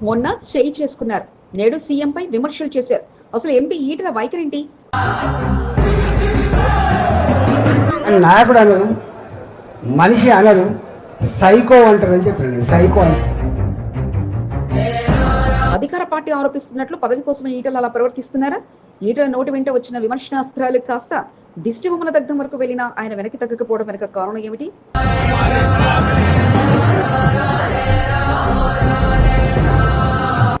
మొన్న చేయి చేసుకున్నారు. నేడు సీఎంపై విమర్శలు చేశారు. అసలు ఎంపీ ఈటల వైఖరేంటి? అని నాయకుడు అనరు మనిషి అనరు సైకో అంటారని చెప్పాను నేను సైకో అంటారు అధికార పార్టీ ఆరోపిస్తున్నట్లు పదవి కోసం ఈటల అలా ప్రవర్తిస్తున్నారా? ఈటల నోటి వెంట వచ్చిన విమర్శనాస్త్రాలు కాస్త దిష్టి బొమ్మల దగ్ధం వరకు వెళ్ళినా ఆయన వెనక్కి తగ్గకపోవడం వెనక కారణం ఏమిటి?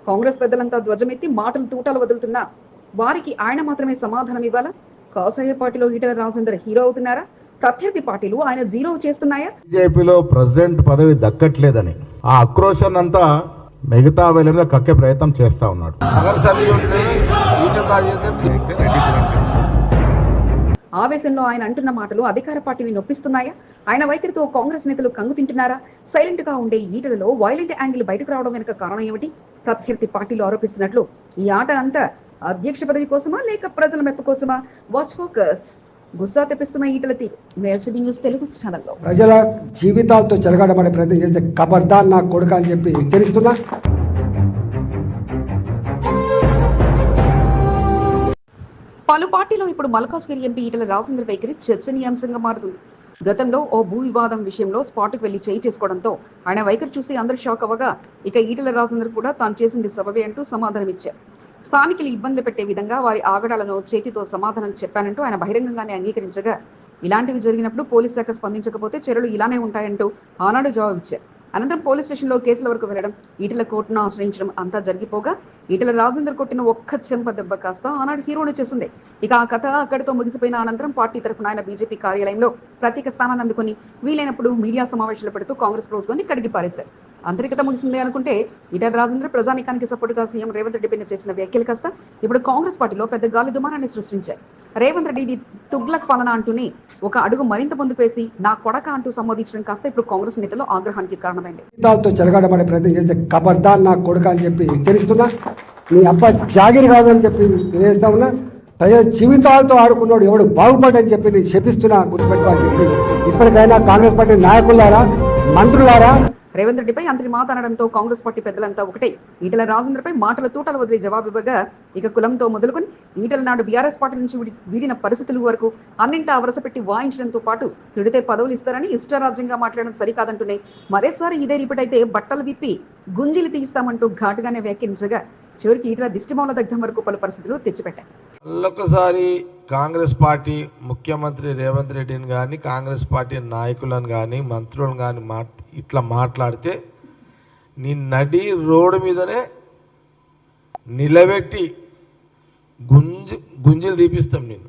కాంగ్రెస్ పెద్దలంతా ధ్వజమెత్తి మాటలు తూటాలు వదులుతున్నా. వారికి ఆయన మాత్రమే సమాధానం ఇవ్వాలా? కాసాయ పార్టీలో ఈటల రాజేందర్ హీరో అవుతున్నారా? ప్రత్యర్థి పార్టీలు ఆయన జీరో చేస్తున్నాయా? బీజేపీలో ప్రెసిడెంట్ పదవి దక్కట్లేదని. ఆ ఆక్రోశాన్ని అంతా మిగతా వేల మీద కక్కే ప్రయత్నం చేస్తా ఉన్నాడు. ఆవేశంలో ఆయన అంటున్న మాటలు అధికార పార్టీని నొప్పిస్తున్నాయా? ఆయన వైఖరితో కాంగ్రెస్ నేతలు కంగు తింటున్నారా? సైలెంట్గా ఉండే ఈటలలో వైలెంట్ యాంగిల్ బయటకు రావడం వెనుక కారణం ఏమిటి? ప్రత్యర్థి పార్టీలు ఆరోపిస్తున్నట్లు. ఈ ఆట అంతా అధ్యక్ష పదవి కోసమా లేక ప్రజల మెప్పు కోసమా? వాచ్ ఫోకస్ గుస్సా తెప్పిస్తున్న ఈటల తీరు. న్యూస్ తెలుగు ఛానల్లో. ప్రజల జీవితాలతో చెలగాటపడే ప్రయత్నం చేస్తే కబర్దార్ నా కొడుక అని చెప్పి హెచ్చరిస్తున్నా. పలు పార్టీలో ఇప్పుడు మల్కాజ్గిరి ఎంపీ ఈటల రాజేంద్ర వైఖరి చర్చనీయాంశంగా మారుతుంది. గతంలో ఓ భూ వివాదం విషయంలో స్పాట్కు వెళ్ళి చేయి చేసుకోవడంతో ఆయన వైఖరి చూసి అందరూ షాక్ అవ్వగా ఇక ఈటల రాజేందర్ కూడా తాను చేసింది సబబే అంటూ సమాధానమిచ్చారు స్థానికులు ఇబ్బందులు పెట్టే విధంగా వారి ఆగడాలను చేతితో సమాధానం చెప్పానంటూ ఆయన బహిరంగంగానే అంగీకరించగా ఇలాంటివి జరిగినప్పుడు పోలీస్ శాఖ స్పందించకపోతే చర్యలు ఇలానే ఉంటాయంటూ ఆనాడు జవాబిచ్చారు. అనంతరం పోలీస్ స్టేషన్లో కేసుల వరకు వెళ్ళడం ఈటల కోర్టును ఆశ్రయించడం అంతా జరిగిపోగా ఈటల రాజేందర్ కొట్టిన ఒక్క చెంప దెబ్బ కాస్త ఆనాడు హీరోని చేసింది. ఇక ఆ కథ అక్కడితో ముగిసిపోయిన అనంతరం పార్టీ తరఫున ఆయన బీజేపీ కార్యాలయంలో ప్రత్యేక స్థానాన్ని అందుకుని వీలైనప్పుడు మీడియా సమావేశాలు పెడుతూ కాంగ్రెస్ ప్రభుత్వాన్ని కడిగి పారేశారు అంతరికత ముగిసింది అనుకుంటే ఈటల రాజేంద్ర ప్రజానికానికి సపోర్టుగా సీఎం రేవంత్ రెడ్డి పైన చేసిన వ్యాఖ్యలు కాస్త ఇప్పుడు కాంగ్రెస్ పార్టీలో పెద్ద గాలి దుమారాన్ని సృష్టించాయి. రేవంత్ రెడ్డి ఇది తుగ్లక్ పాలన అంటూనే ఒక అడుగు మరింత ముందుకు వేసి నా కొడక అంటూ సంబోధించడం కాస్త ఇప్పుడు కాంగ్రెస్ నేతలు ఆగ్రహానికి కారణమైంది. జీవితాలతో చెలగాటపడే ప్రయత్నం చేస్తే కబర్దార్ నా కొడుక అని చెప్పి హెచ్చరిస్తున్నా. నీ అబ్బ జాగిరి కాదు అని చెప్పి తెలియజేస్తా ఉన్నా. ప్రజల జీవితాలతో ఆడుకున్నాడు ఎవడు బాగుపడని చెప్పి నేను శపిస్తున్నా గుర్తుపెట్టుకోవాలని చెప్పి. ఇప్పటికైనా కాంగ్రెస్ పార్టీ నాయకులారా మంత్రులారా రేవంత్ రెడ్డిపై అంతటి మాట అనడంతో కాంగ్రెస్ పార్టీ పెద్దలంతా ఒకటే. ఈటల రాజేంద్రపై మాటల తూటలు వదిలి జవాబివ్వగా ఇక కులంతో మొదలుకొని ఈటల నాడు బీఆర్ఎస్ పార్టీ నుంచి వీడిన పరిస్థితుల వరకు అన్నింటా వరసపెట్టి వాయించడంతో పాటు తిడితే పదవులు ఇస్తారని ఇష్టారాజ్యంగా మాట్లాడడం సరికాదంటూనే మరోసారి ఇదే రిపీట్ అయితే బట్టలు విప్పి గుంజిలు తీస్తామంటూ ఘాటుగానే వ్యాఖ్యానించగా చివరికి ఈటల దిష్టిమౌల దగ్ధం వరకు పలు పరిస్థితులు తెచ్చిపెట్టాయి. మళ్ళొకసారి కాంగ్రెస్ పార్టీ ముఖ్యమంత్రి రేవంత్ రెడ్డిని కానీ కాంగ్రెస్ పార్టీ నాయకులను కానీ మంత్రులను కానీ మా ఇట్లా మాట్లాడితే నీ నడి రోడ్డు మీదనే నిలబెట్టి గుంజి గుంజులు తీపిస్తాం నేను.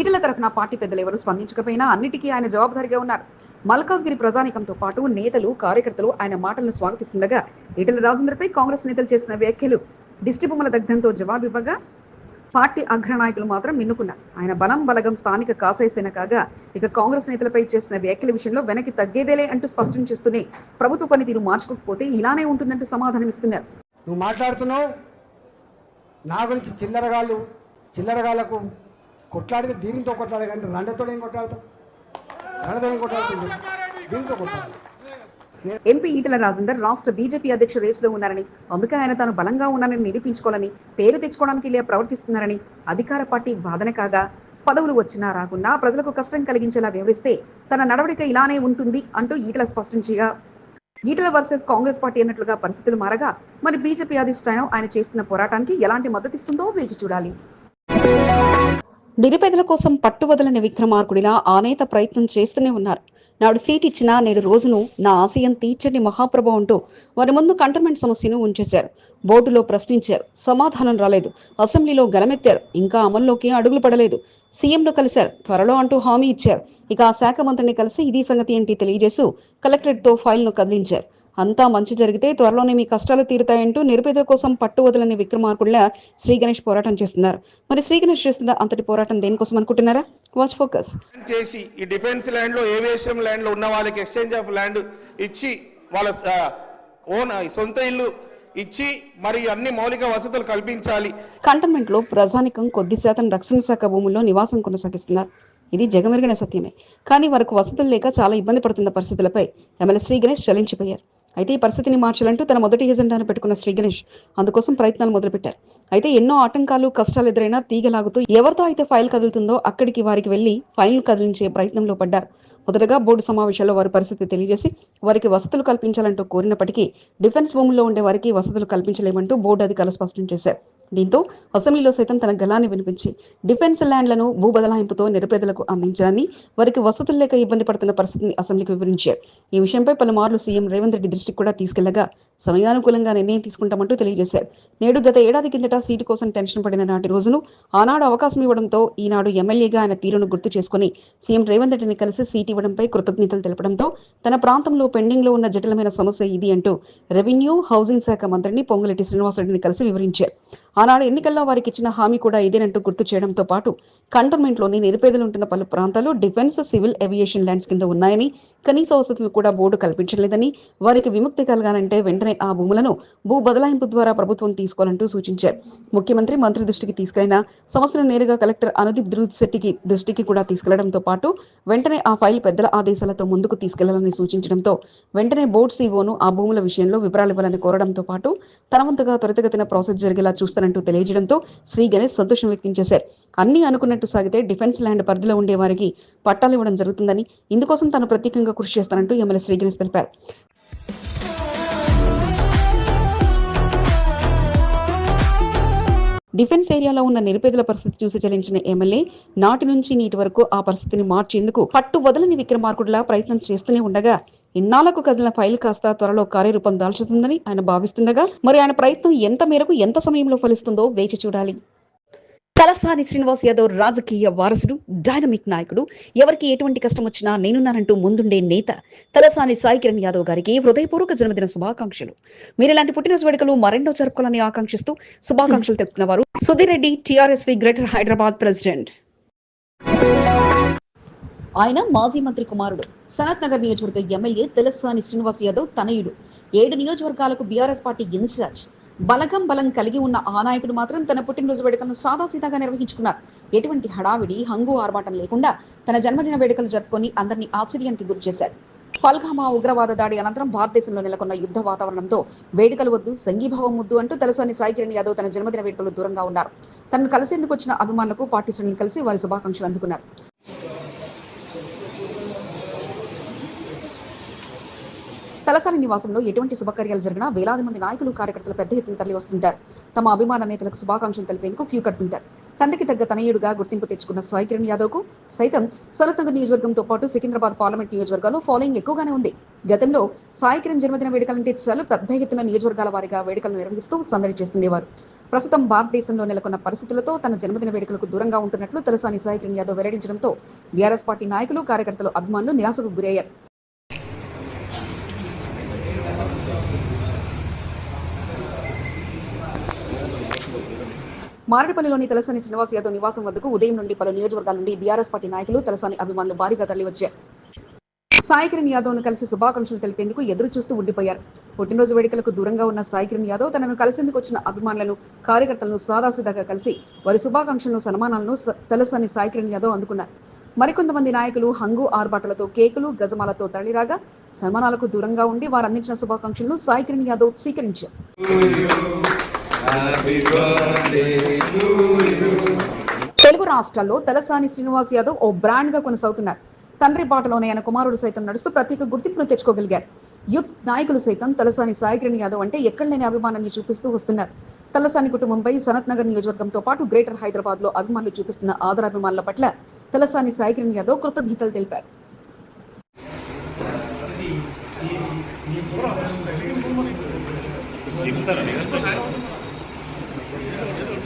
ఈటల తరఫున పార్టీ పెద్దలు ఎవరు స్పందించకపోయినా అన్నిటికీ ఆయన జవాబుదారిగా ఉన్నారు. మల్కాజ్గిరి ప్రజానికంతో పాటు నేతలు కార్యకర్తలు ఆయన మాటలను స్వాగతిస్తుండగా ఈటల రాజేంద్రపై కాంగ్రెస్ నేతలు చేసిన వ్యాఖ్యలు దిష్టిబొమ్మల దగ్ధంతో జవాబివ్వగా పార్టీ అగ్రనాయకులు మాత్రం మిన్నుకున్నారు ఆయన బలం బలగం స్థానిక కాసాయిసేన కాగా ఇక కాంగ్రెస్ నేతలపై చేసిన వ్యాఖ్యల విషయంలో వెనక్కి తగ్గేదేలే అంటూ స్పష్టం చేస్తూనే ప్రభుత్వ పనితీరు మార్చుకోకపోతే ఇలానే ఉంటుందంటూ సమాధానం ఇస్తున్నారు. నువ్వు మాట్లాడుతున్నావు? నా గురించి చిల్లరగాళ్ళు చిల్లరగాళ్ళకు కొట్లాడితే దీనితో కొట్లాడే కానీ రండతో ఏం కొట్లాడతావు? ఎంపీ ఈటల రాజేందర్ రాష్ట్ర బీజేపీ అధ్యక్ష రేసులో ఉన్నారని అందుకే ఆయన తాను బలంగా ఉన్నానని నిరూపించుకోవాలని పేరు తెచ్చుకోవడానికి ఇలా ప్రవర్తిస్తున్నారని అధికార పార్టీ వాదన కాగా పదవులు వచ్చినా రాకున్నా ప్రజలకు కష్టం కలిగించేలా వ్యవహరిస్తే తన నడవడిక ఇలానే ఉంటుంది అంటూ ఈటల స్పష్టం చేయగా ఈటల వర్సెస్ కాంగ్రెస్ పార్టీ అన్నట్లుగా పరిస్థితులు మారగా మరి బీజేపీ అధిష్టానం ఆయన చేస్తున్న పోరాటానికి ఎలాంటి మద్దతు ఇస్తుందో వేచి చూడాలి. నిరుపేదల కోసం పట్టువదలని విక్రమార్కుడిలా ఆనేత ప్రయత్నం చేస్తూనే ఉన్నారు. నాడు సీట్ ఇచ్చినా నేడు రోజును నా ఆశయం తీర్చండి మహాప్రభు అంటూ వారి ముందు కంటోన్మెంట్ సమస్యను ఉంచేశారు. బోర్డులో ప్రశ్నించారు. సమాధానం రాలేదు. అసెంబ్లీలో గలమెత్తారు ఇంకా అమల్లోకి అడుగులు పడలేదు. సీఎంను కలిశారు. త్వరలో అంటూ హామీ ఇచ్చారు. ఇక ఆ శాఖ మంత్రిని కలిసి ఇది సంగతి ఏంటి తెలియజేస్తూ కలెక్టరేట్తో ఫైల్ను కదిలించారు. అంతా మంచి జరిగితే త్వరలోనే మీ కష్టాలు తీరుతాయంటూ నిరుపేదల కోసం పట్టు వదలని విక్రమార్కుల్లా శ్రీ గణేష్ పోరాటం చేస్తున్నారు. మరి శ్రీ గణేష్ చేస్తున్న అంతటి పోరాటం దేనికోసం అనుకుంటున్నారా? వాచ్ ఫోకస్ చేసి ఈ డిఫెన్స్ ల్యాండ్లో ఏవియేషన్ ల్యాండ్లో ఉన్న వాళ్ళకి ఎక్స్చేంజ్ ఆఫ్ ల్యాండ్ ఇచ్చి వాళ్ళ ఓన్ సొంత ఇల్లు ఇచ్చి మరి అన్ని మౌలిక వసతులు కల్పించాలి. కంటోన్మెంట్లో ప్రజానికం కొద్ది శాతం రక్షణ శాఖ భూముల్లో నివాసం కొనసాగిస్తున్నారు. ఇది జగమెరిగిన సత్యమే. కానీ వారికి వసతులు లేక చాలా ఇబ్బంది పడుతున్న పరిస్థితులపై ఎమ్మెల్యే శ్రీ గణేష్ చలించిపోయారు. అయితే ఈ పరిస్థితిని మార్చాలంటూ తన మొదటి ఎజెండాను పెట్టుకున్న శ్రీ గణేష్ అందుకోసం ప్రయత్నాలు మొదలుపెట్టారు. అయితే ఎన్నో ఆటంకాలు కష్టాలు ఎదురైనా తీగలాగుతూ ఎవరితో అయితే ఫైల్ కదులుతుందో అక్కడికి వారికి వెళ్ళి ఫైల్ కదిలించే ప్రయత్నంలో పడ్డారు. మొదటగా బోర్డు సమావేశాల్లో వారి పరిస్థితి తెలియజేసి వారికి వసతులు కల్పించాలంటూ కోరినప్పటికీ డిఫెన్స్ భూముల్లో ఉండే వారికి వసతులు కల్పించలేమంటూ బోర్డు అధికారులు స్పష్టం చేశారు. దీంతో అసెంబ్లీలో సైతం తన గలాన్ని వినిపించి డిఫెన్స్ ల్యాండ్లను భూ బదలాయింపుతో నిరుపేదలకు అందించాలని వారికి వసతులు లేక ఇబ్బంది పడుతున్న పరిస్థితిని అసెంబ్లీకి వివరించారు. ఈ విషయంపై పలుమార్లు సీఎం రేవంత్ రెడ్డి దృష్టికి కూడా తీసుకెళ్ళగా సమయానుకూలంగా నిర్ణయం తీసుకుంటామంటూ తెలియజేశారు. నేడు గత ఏడాది కిందట సీటు కోసం టెన్షన్ పడిన నాటి రోజును ఆనాడు అవకాశం ఇవ్వడంతో ఈనాడు ఎమ్మెల్యేగా ఆయన తీరును గుర్తు చేసుకుని సీఎం రేవంత్ రెడ్డిని కలిసి సీటు ఇవ్వడంపై కృతజ్ఞతలు తెలపడంతో తన ప్రాంతంలో పెండింగ్లో ఉన్న జటిలమైన సమస్య ఇది అంటూ రెవెన్యూ హౌసింగ్ శాఖ మంత్రిని పొంగులెట్టి శ్రీనివాసరెడ్డిని కలిసి వివరించారు. ఆనాడు ఎన్నికల్లో వారికి ఇచ్చిన హామీ కూడా ఇదేనంటూ గుర్తు చేయడంతో పాటు కంటోన్మెంట్లోని నిరుపేదలు ఉంటున్న పలు ప్రాంతాలు డిఫెన్స్ సివిల్ ఏవియేషన్ ల్యాండ్స్ కింద ఉన్నాయని కనీస వసతులు కూడా బోర్డు కల్పించలేదని వారికి విముక్తి కలగాలంటే వెంటనే ఆ భూములను భూ బదలాయింపు ద్వారా ప్రభుత్వం తీసుకోవాలంటూ సూచించారు. ముఖ్యమంత్రి మంత్రి దృష్టికి తీసుకెళ్ళిన సమస్యను నేరుగా కలెక్టర్ అనుదీప్ ధృత్ శెట్టికి దృష్టికి కూడా తీసుకెళ్ళడంతో పాటు వెంటనే ఆ ఫైల్ పెద్దల ఆదేశాలతో ముందుకు తీసుకెళ్ళాలని సూచించడంతో వెంటనే బోర్డు సీఓను ఆ భూముల విషయంలో వివరాలు ఇవ్వాలని కోరడంతో పాటు తన వంతుగా త్వరితగతిన ప్రాసెస్ జరిగేలా చూస్తానంటూ తెలియజేయడంతో శ్రీ గణేష్ సంతోషం వ్యక్తం చేశారు. అన్ని అనుకున్నట్టు సాగితే డిఫెన్స్ ల్యాండ్ పరిధిలో ఉండే వారికి పట్టాలు ఇవ్వడం జరుగుతుందని ఇందుకోసం తాను ప్రత్యేకంగా కృషి చేస్తానంటూ ఎమ్మెల్యే శ్రీగణేష్ తెలిపారు. డిఫెన్స్ ఏరియాలో ఉన్న నిరుపేదల పరిస్థితి చూసి చెల్లించిన ఎమ్మెల్యే నాటి నుంచి నీటి వరకు ఆ పరిస్థితిని మార్చేందుకు పట్టు వదలని విక్రమార్కుడిలా ప్రయత్నం చేస్తూనే ఉండగా ఇన్నాళ్ళకు కదిలిన ఫైల్ కాస్త త్వరలో కార్యరూపం దాల్చుతుందని ఆయన భావిస్తుండగా మరి ఆయన ప్రయత్నం ఎంత మేరకు ఎంత సమయంలో ఫలిస్తుందో వేచి చూడాలి. తలసాని శ్రీనివాస్ యాదవ్ రాజకీయ వారసుడు డైనమిక్ నాయకుడు. ఎవరికి ఎటువంటి కష్టం వచ్చినా నేనున్నానంటూ ముందుండే నేత తలసాని సాయి కిరణ్ యాదవ్ గారికి హృదయపూర్వక జన్మదిన శుభాకాంక్షలు. మీరు ఇలాంటి పుట్టినరోజు వేడుకలు మరెన్నో జరుపుకోవాలని ఆకాంక్షిస్తూ శుభాకాంక్షలు తెలుపుతున్న వారు Sudheer Reddy TRSV greater Hyderabad president. ఆయన మాజీ మంత్రి కుమారుడు. సనత్ నగర్ నియోజకవర్గ ఎమ్మెల్యే తెలసాని శ్రీనివాస్ యాదవ్ తనయుడు. ఏడు నియోజకవర్గాలకు బీఆర్ఎస్ పార్టీ ఇన్ఛార్జ్. బలగం బలం కలిగి ఉన్న ఆ నాయకుడు మాత్రం తన పుట్టినరోజు వేడుకలను సాదాసీదాగా నిర్వహించుకున్నారు. ఎటువంటి హడావిడి హంగు ఆర్భాటం లేకుండా తన జన్మదిన వేడుకలు జరుపుకొని అందరినీ ఆశ్చర్యానికి గురి చేశారు. పల్ఘామా ఉగ్రవాద దాడి అనంతరం భారతదేశంలో నెలకొన్న యుద్ధ వాతావరణంతో వేడుకలు వద్దు సంఘీభావం వద్దు అంటూ తలసాని సాయి కిరణ్ యాదవ్ తన జన్మదిన వేడుకలు దూరంగా ఉన్నారు. తనను కలిసేందుకు వచ్చిన అభిమానులకు పార్టీ శ్రేణులు కలిసి వారి శుభాకాంక్షలు అందుకున్నారు. తలసాని నివాసంలో ఎటువంటి శుభకార్యాలు జరిగినా వేలాది మంది నాయకులు కార్యకర్తలు పెద్ద ఎత్తున తరలి వస్తుంటారు తమ అభిమాన నేతలకు శుభాకాంక్షలు తెలిపేందుకు క్యూ కడుతుంటారు. తండ్రికి తగ్గ తనయుడుగా గుర్తింపు తెచ్చుకున్న సాయి కిరణ్ యాదవ్కు సైతం సనత్నగర్ నియోజకవర్గంతో పాటు సికింద్రాబాద్ పార్లమెంట్ నియోజకవర్గాల్లో ఫాలోయింగ్ ఎక్కువగానే ఉంది. గతంలో సాయి కిరణ్ జన్మదిన వేడుకలంటే చాలు పెద్ద ఎత్తున నియోజకవర్గాల వారిగా వేడుకలు నిర్వహిస్తూ సందడి చేస్తుండేవారు. ప్రస్తుతం భారతదేశంలో నెలకొన్న పరిస్థితులతో తన జన్మదిన వేడుకలకు దూరంగా ఉంటున్నట్లు తలసాని సాయి కిరణ్ యాదవ్ వెల్లడించడంతో బీఆర్ఎస్ పార్టీ నాయకులు కార్యకర్తలు అభిమానులు నిరాశకు గురయ్యారు. మారడపల్లిలోని తలసాని శ్రీనివాస్ యాదవ్ నివాసం వద్దకు ఉదయం నుండి పలు నియోజకవర్గాల నుండి బీఆర్ఎస్ పార్టీ నాయకులు తలసాని అభిమానులు భారీగా తరలివచ్చారు. సాయి కిరణ్ యాదవ్ను కలిసి శుభాకాంక్షలు తెలిపేందుకు ఎదురు చూస్తూ ఉండిపోయారు. పుట్టినరోజు వేడుకలకు దూరంగా ఉన్న సాయి కిరణ్ యాదవ్ తనను కలిసేందుకు వచ్చిన అభిమానులను కార్యకర్తలను సాదాసీదాగా కలిసి వారి శుభాకాంక్షలను సన్మానాలను తలసాని సాయి కిరణ్ యాదవ్ అందుకున్నారు. మరికొంతమంది నాయకులు హంగు ఆర్బాటలతో కేకులు గజమాలతో తరలిరాగా సన్మానాలకు దూరంగా ఉండి వారు అందించిన శుభాకాంక్షలను సాయి కిరణ్ యాదవ్ స్వీకరించారు. తెలుగు రాష్ట్రాల్లో తలసాని శ్రీనివాస్ యాదవ్ ఓ బ్రాండ్గా కొనసాగుతున్నారు తండ్రి బాటలోనే ఆయన కుమారుడు సైతం నడుస్తూ ప్రత్యేక గుర్తింపును తెచ్చుకోగలిగారు యూత్ నాయకులు సైతం తలసాని సాయి కిరణ్ యాదవ్ అంటే ఎక్కడ లేని అభిమానాన్ని చూపిస్తూ వస్తున్నారు తలసాని కుటుంబంపై సనత్ నగర్ నియోజకవర్గంతో పాటు గ్రేటర్ హైదరాబాద్లో అభిమానులు చూపిస్తున్న ఆదరాభిమానుల పట్ల తలసాని సాయి కిరణ్ యాదవ్ కృతజ్ఞతలు తెలిపారు Thank you.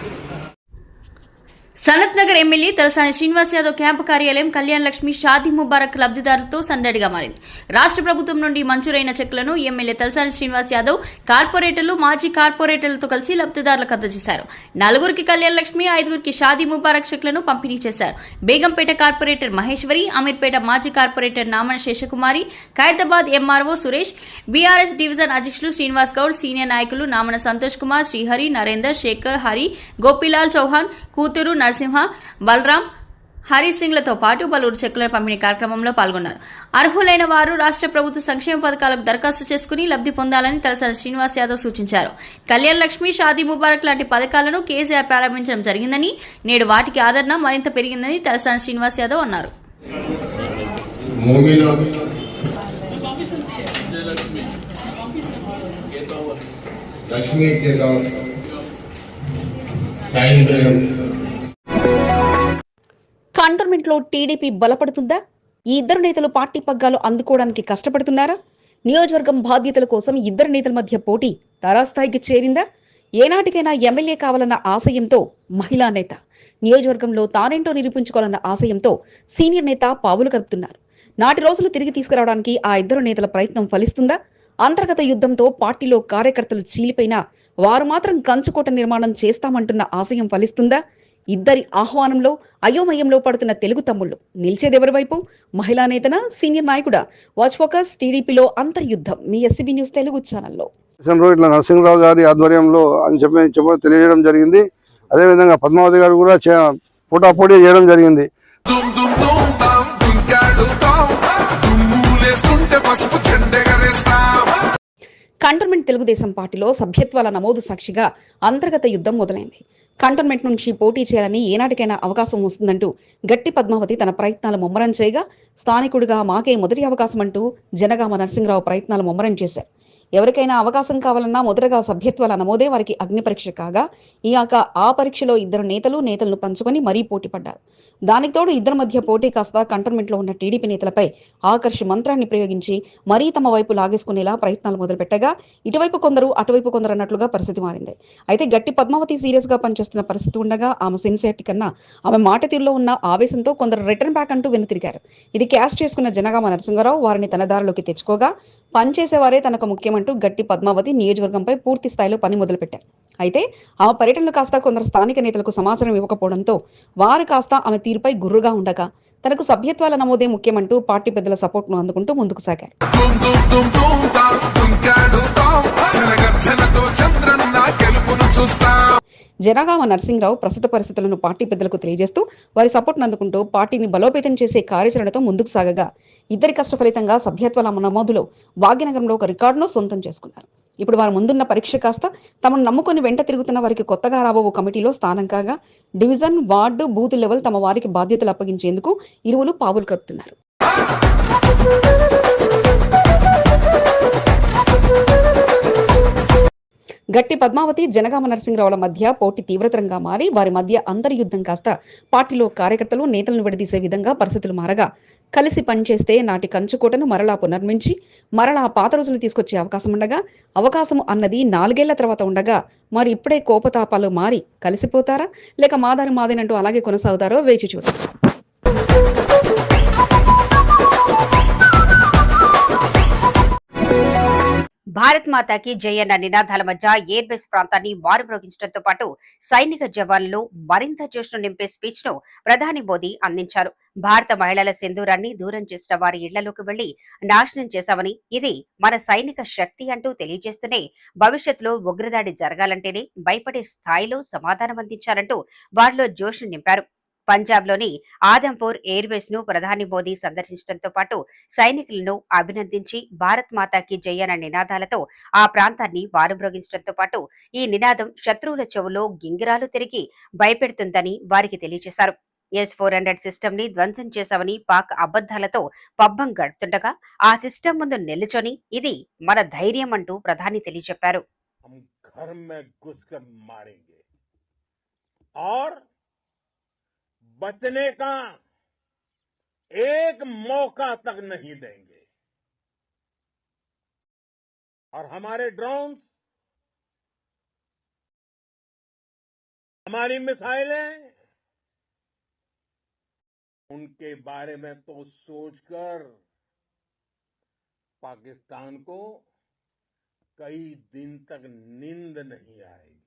Sanath Nagar MLA Talasani Srinivas Yadav camp కార్యాలయం కళ్యాణ్ లక్ష్మి షాదీ ముబారక్ లబ్ధిదారులతో సందడిగా మారింది. రాష్ట్ర ప్రభుత్వం నుండి మంజూరైన చెక్లను ఎమ్మెల్యే తలసాని శ్రీనివాస్ యాదవ్ కార్పొరేటర్లు మాజీ కార్పొరేటర్లతో కలిసి లబ్ధిదారులకు అందజేశారు. నలుగురికి కళ్యాణ్ లక్ష్మి ఐదుగురికి షాదీ ముబారక్ చెక్లను పంపిణీ చేశారు. బేగంపేట కార్పొరేటర్ మహేశ్వరి అమీర్పేట మాజీ corporator Namana Seshakumari Khairatabad MRO Suresh BRS division అధ్యక్షులు శ్రీనివాస్ గౌడ్ సీనియర్ నాయకులు నామన సంతోష్ కుమార్ శ్రీహరి నరేందర్ శేఖర్ హరి గోపిలాల్ చౌహాన్ కూతురు నరసింహ బలరాం హరీసింగ్లతో పాటు పలువురు చెక్కుల పంపిణీ కార్యక్రమంలో పాల్గొన్నారు. అర్హులైన వారు రాష్ట్ర ప్రభుత్వ సంక్షేమ పథకాలకు దరఖాస్తు చేసుకుని లబ్ధి పొందాలని తలసాని శ్రీనివాస్ యాదవ్ సూచించారు. కళ్యాణ్ లక్ష్మి షాదీ ముబారక్ లాంటి పథకాలను కేసీఆర్ ప్రారంభించడం జరిగిందని నేడు వాటికి ఆదరణ మరింత పెరిగిందని తలసాని శ్రీనివాస్ యాదవ్ అన్నారు. లక్ష్మీ కంటోన్మెంట్లో టీడీపీ బలపడుతుందా? ఈ ఇద్దరు నేతలు పార్టీ పగ్గాలు అందుకోవడానికి కష్టపడుతున్నారా? నియోజకవర్గం బాధ్యతల కోసం ఇద్దరు నేతల మధ్య పోటీ తారాస్థాయికి చేరిందా? ఏనాటికైనా ఎమ్మెల్యే కావాలన్న ఆశయంతో మహిళా నేత నియోజకవర్గంలో తానేంటో నిరూపించుకోవాలన్న ఆశయంతో సీనియర్ నేత పావులు కలుపుతున్నారు నాటి రోజులు తిరిగి తీసుకురావడానికి ఆ ఇద్దరు నేతల ప్రయత్నం ఫలిస్తుందా? అంతర్గత యుద్ధంతో పార్టీలో కార్యకర్తలు చీలిపోయినా వారు మాత్రం కంచుకోట నిర్మాణం చేస్తామంటున్న ఆశయం ఫలిస్తుందా? ఇద్దరి ఆహ్వానంలో అయోమయంలో పడుతున్న తెలుగు తమ్ముళ్ళు నిలిచేదెవరి వైపు మహిళా నేతన సీనియర్ నాయకుడా వాచ్ ఫోకస్ టీడీపీలో అంతర్యుద్ధం మీ ఎస్సీబీ న్యూస్ తెలుగు ఛానల్లో ఇట్లా నరసింహరావు గారి ఆధ్వర్యంలో అని చెప్పి చెప్ప తెలియజేయడం జరిగింది అదేవిధంగా పద్మావతి గారు కూడా పోటాపోటీ చేయడం జరిగింది కంటోన్మెంట్ తెలుగుదేశం పార్టీలో సభ్యత్వాల నమోదు సాక్షిగా అంతర్గత యుద్ధం మొదలైంది. కంటోన్మెంట్ నుంచి పోటీ చేయాలని ఏనాటికైనా అవకాశం వస్తుందంటూ గట్టి పద్మావతి తన ప్రయత్నాలు ముమ్మరం చేయగా స్థానికుడిగా మాకే మొదటి అవకాశం అంటూ జనగామ నరసింహరావు ప్రయత్నాలు ముమ్మరం చేశారు. ఎవరికైనా అవకాశం కావాలన్నా మొదటగా సభ్యత్వాల నమోదే వారికి అగ్ని పరీక్ష కాగా ఈ ఆ పరీక్షలో ఇద్దరు నేతలు నేతలను పంచుకొని మరీ పోటీ పడ్డారు. దానికి తోడు ఇద్దరి మధ్య పోటీ కాస్త కంటోన్మెంట్లో ఉన్న టీడీపీ నేతలపై ఆకర్షి మంత్రాన్ని ప్రయోగించి మరీ తమ వైపు లాగేసుకునేలా ప్రయత్నాలు మొదలుపెట్టగా ఇటువైపు కొందరు అటువైపు కొందరు అన్నట్లుగా పరిస్థితి మారింది. అయితే గట్టి పద్మావతి సీరియస్గా పనిచేస్తున్న పరిస్థితి ఉండగా ఆమె సిన్సియారిటీ కన్నా ఆమె మాట తీరులో ఉన్న ఆవేశంతో కొందరు రిటర్న్ బ్యాక్ అంటూ వెనుతిరిగారు. ఇది క్యాష్ చేసుకున్న జనగామ నరసింహారావు వారిని తన దారిలోకి తెచ్చుకోగా పనిచేసేవారే తనకు అంటూ గట్టి పద్మావతి నియోజకవర్గంపై పూర్తి స్థాయిలో పని మొదలుపెట్టారు అయితే ఆమె పర్యటనలు కాస్త కొందరు స్థానిక నేతలకు సమాచారం ఇవ్వకపోవడంతో వారు కాస్త ఆమె తీరుపై గుర్రుగా ఉండగా తనకు సభ్యత్వాల నమోదే ముఖ్యమంటూ పార్టీ పెద్దల సపోర్ట్ను అందుకుంటూ ముందుకు సాగారు చూస్తాం జనగామ నరసింహరావు ప్రస్తుత పరిస్థితులను పార్టీ పెద్దలకు తెలియజేస్తూ వారి సపోర్ట్ను అందుకుంటూ పార్టీని బలోపేతం చేసే కార్యాచరణతో ముందుకు సాగగా. ఇద్దరి కష్ట ఫలితంగా సభ్యత్వాల నమోదులో భాగ్యనగరంలో ఒక రికార్డును సొంతం చేసుకున్నారు. ఇప్పుడు వారు ముందున్న పరీక్ష కాస్త తమను నమ్ముకొని వెంట తిరుగుతున్న వారికి కొత్తగా రాబో కమిటీలో స్థానం కాగా డివిజన్ వార్డు బూత్ లెవెల్ తమ వారికి బాధ్యతలు అప్పగించేందుకు ఇరువులు పావులు కలుపుతున్నారు. గట్టి పద్మావతి జనగామ నరసింహరావుల మధ్య పోటీ తీవ్రతరంగా మారి వారి మధ్య అంతర్యుద్ధం కాస్త పార్టీలో కార్యకర్తలు నేతలను విడదీసే విధంగా పరిస్థితులు మారగా కలిసి పనిచేస్తే నాటి కంచుకోటను మరలా పునర్మించి మరలా పాత రోజులు తీసుకొచ్చే అవకాశం ఉండగా అవకాశం అన్నది నాలుగేళ్ళ తర్వాత ఉండగా మరి ఇప్పుడే కోపతాపాలు మారి కలిసిపోతారా? లేక మాదారి మాదేనంటూ అలాగే కొనసాగుతారో వేచి చూడాలి భారత్ మాతాకి జై అన్న నినాదాల మధ్య ఎయిర్ బేస్ ప్రాంతాన్ని మారుమ్రోగించడంతో పాటు సైనిక జవాన్లు మరింత జోష్ను నింపే స్పీచ్ను ప్రధాని మోదీ అందించారు. భారత మహిళల సింధూరాన్ని దూరం చేసిన వారి ఇళ్ళలోకి వెళ్ళి నాశనం చేశామని ఇది మన సైనిక శక్తి అంటూ తెలియజేస్తూనే భవిష్యత్తులో ఉగ్రదాడి జరగాలంటేనే భయపడే స్థాయిలో సమాధానం అందించారంటూ వారిలో జోష్ను నింపారు. పంజాబ్లోని ఆదంపూర్ ఎయిర్వేస్ను ప్రధాని మోదీ సందర్శించడంతో పాటు సైనికులను అభినందించి భారత్ మాతాకి జయన నినాదాలతో ఆ ప్రాంతాన్ని వారుభ్రోగించడంతో పాటు ఈ నినాదం శత్రువుల చెవులో గింగిరాలు తిరిగి భయపెడుతుందని వారికి తెలియజేశారు. ఎస్ ఫోర్ హండ్రెడ్ సిస్టమ్ని ధ్వంసం చేశామని పాక్ అబద్దాలతో పబ్బం గడుపుతుండగా ఆ సిస్టమ్ ముందు నిల్చొని ఇది మన ధైర్యం అంటూ ప్రధాని తెలియజెప్పారు. बचने का एक मौका तक नहीं देंगे। और हमारे ड्रोन्स, हमारी मिसाइलें, उनके बारे में तो सोचकर पाकिस्तान को कई दिन तक नींद नहीं आएगी।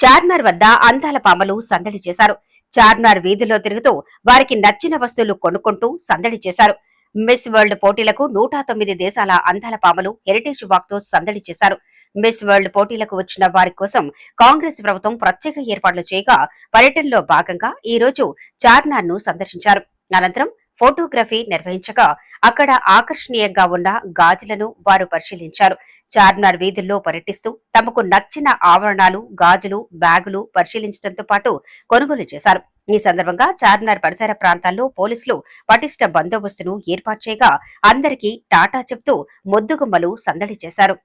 చార్మినార్ వద్ద అందాల పామలు సందడి చేశారు. చార్మినార్ వీధిలో తిరుగుతూ వారికి నచ్చిన వస్తువులు కొనుక్కుంటూ సందడి చేశారు. మిస్ వరల్డ్ పోటీలకు నూట తొమ్మిది దేశాల అందాల పామలు హెరిటేజ్ వాక్తో సందడి చేశారు. మిస్ వరల్డ్ పోటీలకు వచ్చిన వారి కోసం కాంగ్రెస్ ప్రభుత్వం ప్రత్యేక ఏర్పాట్లు చేయగా పర్యటనలో భాగంగా ఈ రోజు చార్మినార్ను సందర్శించారు. అనంతరం ఫోటోగ్రఫీ నిర్వహించగా అక్కడ ఆకర్షణీయంగా ఉన్న గాజులను వారు పరిశీలించారు. చార్మినార్ వీధుల్లో పర్యటిస్తూ తమకు నచ్చిన ఆవరణాలు గాజులు బ్యాగులు పరిశీలించడంతో పాటు కొనుగోలు చేశారు. ఈ సందర్భంగా చార్మినార్ పరిసర ప్రాంతాల్లో పోలీసులు పటిష్ట బందోబస్తును ఏర్పాటు చేయగా అందరికీ టాటా చెప్తూ ముద్దుగుమ్మలు సందడి చేశారు.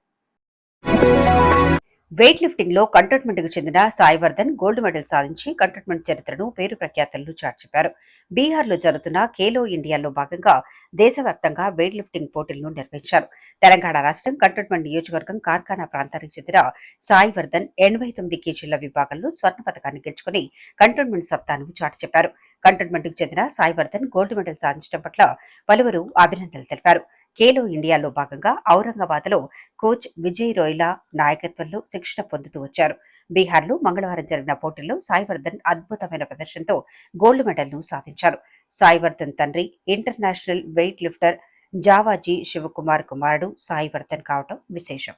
వెయిట్ లిఫ్టింగ్లో కంటోన్మెంట్కు చెందిన సాయివర్ధన్ గోల్డ్ మెడల్ సాధించి కంటోన్మెంట్ చరిత్రను పేరు ప్రఖ్యాతలను చాటిచెప్పారు బీహార్లో జరుగుతున్న ఖేలో ఇండియాలో భాగంగా దేశవ్యాప్తంగా వెయిట్ లిఫ్టింగ్ పోటీలను నిర్వహించారు. తెలంగాణ రాష్ట్రం కంటోన్మెంట్ నియోజకవర్గం కార్ఖానా ప్రాంతానికి చెందిన సాయివర్ధన్ ఎనభై తొమ్మిది కేజీల విభాగంలో స్వర్ణ పథకాన్ని గెలుచుకుని కంటోన్మెంట్ సత్తాను చాటిచెప్పారు కంటోన్మెంట్కు చెందిన సాయివర్ధన్ గోల్డ్ మెడల్ సాధించడం పట్ల పలువురు అభినందనలు తెలిపారు. ఖేలో ఇండియాలో భాగంగా ఔరంగాబాద్లో కోచ్ విజయ్ రోయ్లా నాయకత్వంలో శిక్షణ పొందుతూ వచ్చారు. బీహార్లో మంగళవారం జరిగిన పోటీల్లో సాయివర్ధన్ అద్భుతమైన ప్రదర్శనతో గోల్డ్ మెడల్ను సాధించారు. సాయివర్ధన్ తండ్రి international weight lifter Javaji Shivakumar కుమారుడు సాయివర్ధన్ కావటం విశేషం.